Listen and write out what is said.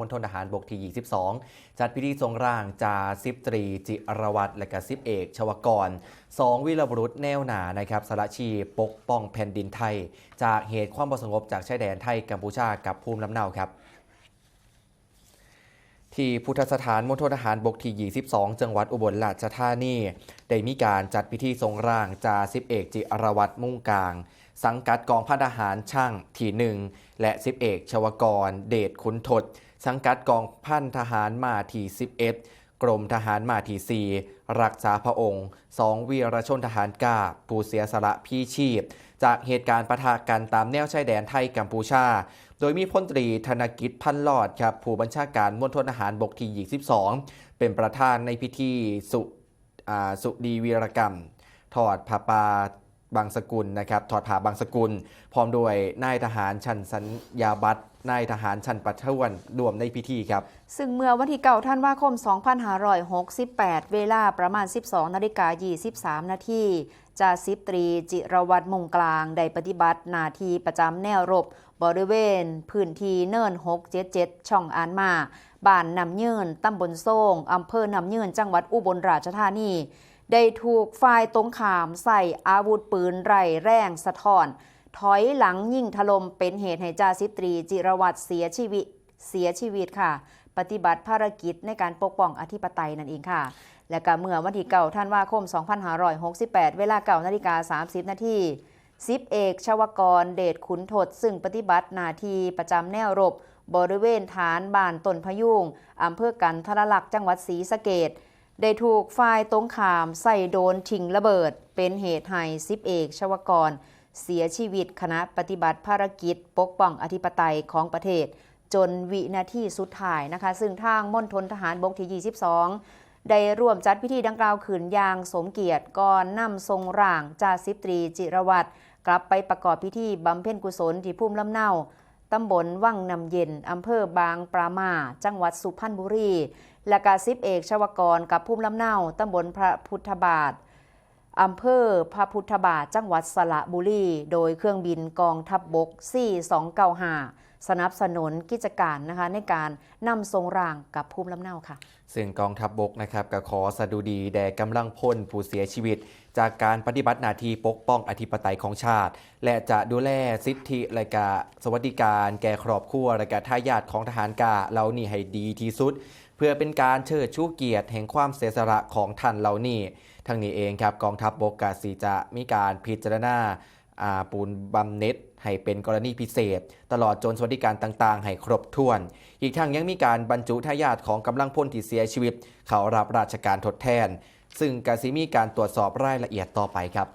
มณฑลทหารบกที่ 22 จัดพิธีทรงร่างจาสิบตรี จิรวัตรและก็สิบเอก ชวกรสองวิรบุรุษแนวหนานะครับสละชีปกป้องแผ่นดินไทย จากเหตุความประสงบจากชายแดนไทยกัมพูชากับภูมิลำเนาครับ ที่พุทธสถานมณฑลทหารบกที่ 22 จังหวัดอุบลราชธานี ได้มีการจัดพิธีทรงร่างจ่าสิบเอกจิรวัตรมุ่งกลาง สังกัดกองพันทหารช่างที่งและสิบเอกชวกร เดชขุนทศสังกัดกองพันทหารมาที่11 กรมทหารมาที่4รักษาพระองค์2วีรชนทหารกลาผู้เสียสละพี่ชีพ จากเหตุการณ์ปะทะกันตามแนวชายแดนไทยกัมพูชา โดยมีพลตรีธนกิจพันลอดครับผู้บัญชาการมณฑลทหารบกที่22 เป็นประธานในพิธีสุสุดีวีรกรรม ถอดผ้าปา บางสกุลนะครับถอดผ้าบางสกุล พร้อมด้วยนายทหารชั้นสัญญาบัตรนายทหารชั้นประทวนรวมในพิธีครับ ซึ่งเมื่อวันที่เก่าท่านว่าคม 2568 เวลาประมาณ 12นาฬิกา23 นาทีจ่าสิบตรีจิรวัตรมงกลาง ได้ปฏิบัติหน้าที่ประจำแนวรบบริเวณ พื้นที่เนิน 677 ช่องอานมา บ้านนำยืนตำบลโซ่งอำเภอนำยืนจังหวัดอุบลราชธานี ได้ถูกฝ่ายตรงขามใส่อาวุธปืนไรแรงสะท้อน ถอยหลังยิงถล่มเป็นเหตุให้จ่าสิตรี จิรวัตรเสียชีวิตเสียชีวิตค่ะ ปฏิบัติภารกิจในการปกป้องอธิปไตยนั่นเองค่ะ และก็เมื่อวันที่เก่าท่านว่าคม 2568 เวลาเก่านาฬิกา 30 นาทีสิบเอกชวกร เดชขุนทดซึ่งปฏิบัติหน้าที่ประจำแนวรบบริเวณฐานบ้านตนพยุงอำเภอกันทรลักษ์จังหวัดศรีสะเกด ได้ถูกฝ่ายตรงขามใส่โดนทิ้งระเบิด เป็นเหตุให้สิบเอกชวกร เสียชีวิตขณะปฏิบัติภารกิจ ปกป้องอธิปไตยของประเทศ จนวินาทีสุดท้ายนะคะ ซึ่งทางมณฑลทหารบกที่ 22 ได้ร่วมจัดพิธีดังกล่าวขืนยางสมเกียรติก่อนนำทรงร่างจ่าสิบตรีจิรวัตรกลับไปประกอบพิธีบำเพ็ญกุศลที่ภูมิลำเนา ตำบลวังน้ำเย็น อำเภอบางปรามา จังหวัดสุพรรณบุรี และกาซิบเอกชวกรกับภูมิลำเนาตำบลพระพุทธบาทอำเภอพระพุทธบาท จังหวัดสระบุรี โดยเครื่องบินกองทัพบบก 4295 สนับสนุนกิจการนะคะในการนำทรงร่างกับภูมิลำเนาค่ะ ซึ่งกองทัพบบกนะครับก็ขอสดุดีแด่กำลังพลผู้เสียชีวิต จากการปฏิบัติหน้าที่ปกป้องอธิปไตยของชาติ และจะดูแลสิทธิและกาสวัสดิการแก่ครอบครัวและกาทายาทของทหารกาเหล่านี้ให้ดีที่สุด เพื่อเป็นการเชิดชูเกียรติแห่งความเสียสละของท่านเหล่านี้ทั้งนี้เองครับกองทัพบบกกาสีจะมีการพิจารณาปูนบำเน็จ ให้เป็นกรณีพิเศษ ตลอดจนสวัสดิการต่างๆ ให้ครบถ้วน อีกทั้งยังมีการบรรจุทายาทของกำลังพลที่เสียชีวิต เขารับราชการทดแทน ซึ่งกาซิมีการตรวจสอบรายละเอียดต่อไปครับ